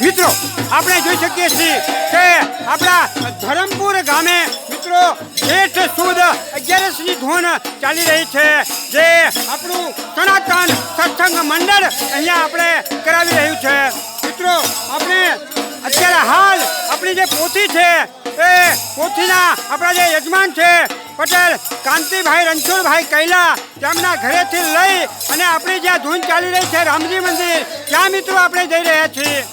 મિત્રો, આપણે જોઈ શકીએ છીએ કે આપણા ધરમપુર ગામે, મિત્રો જેઠ સુદ અગિયારસની ધૂન ચાલી રહી છે, જે આપણું સનાતન સત્સંગ મંડળ અહીંયા આપણે કરાવી રહ્યું છે. મિત્રો, આપણે અત્યારે હાલ આપણી જે પોથી છે, એ પોથીના આપણા જે યજમાન છે, પટેલ કાંતિભાઈ રણછોડભાઈ કૈલા, તેમના ઘરેથી લઈ અને આપણી જ્યાં ધૂન ચાલી રહી છે, રામજી મંદિર, ત્યાં મિત્રો આપણે જઈ રહ્યા છીએ.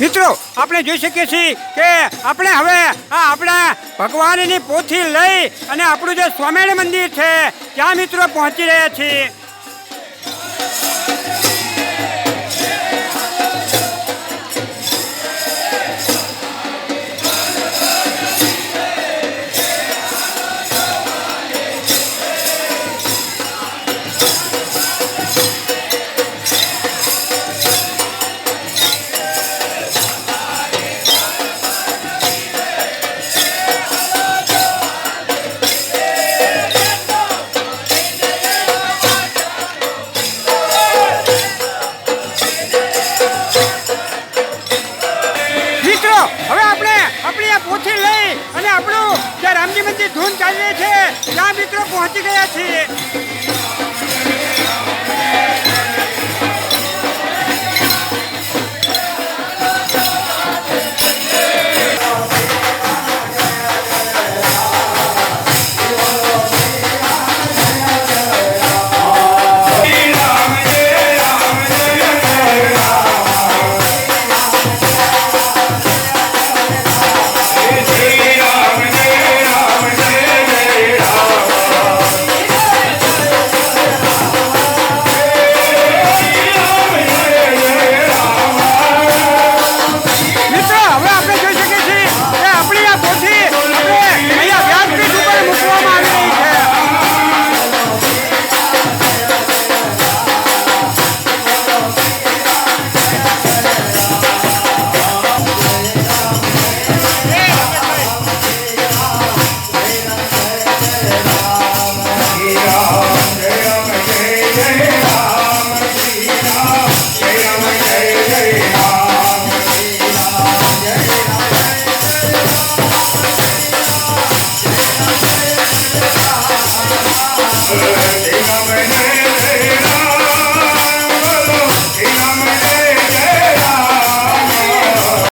મિત્રો, આપણે જોઈ શકીએ છીએ કે આપણે હવે આ આપણા ભગવાનની પોથી લઈ અને આપણું જે સ્વામિનારાયણ મંદિર છે, ત્યાં મિત્રો પહોંચી રહ્યા છીએ. હવે આપણે આપણી આ પોથી લઈ અને આપણું જે રામજી મંદિર ધૂન ચાલી છે ત્યાં મિત્રો પહોંચી ગયા છીએ. Ram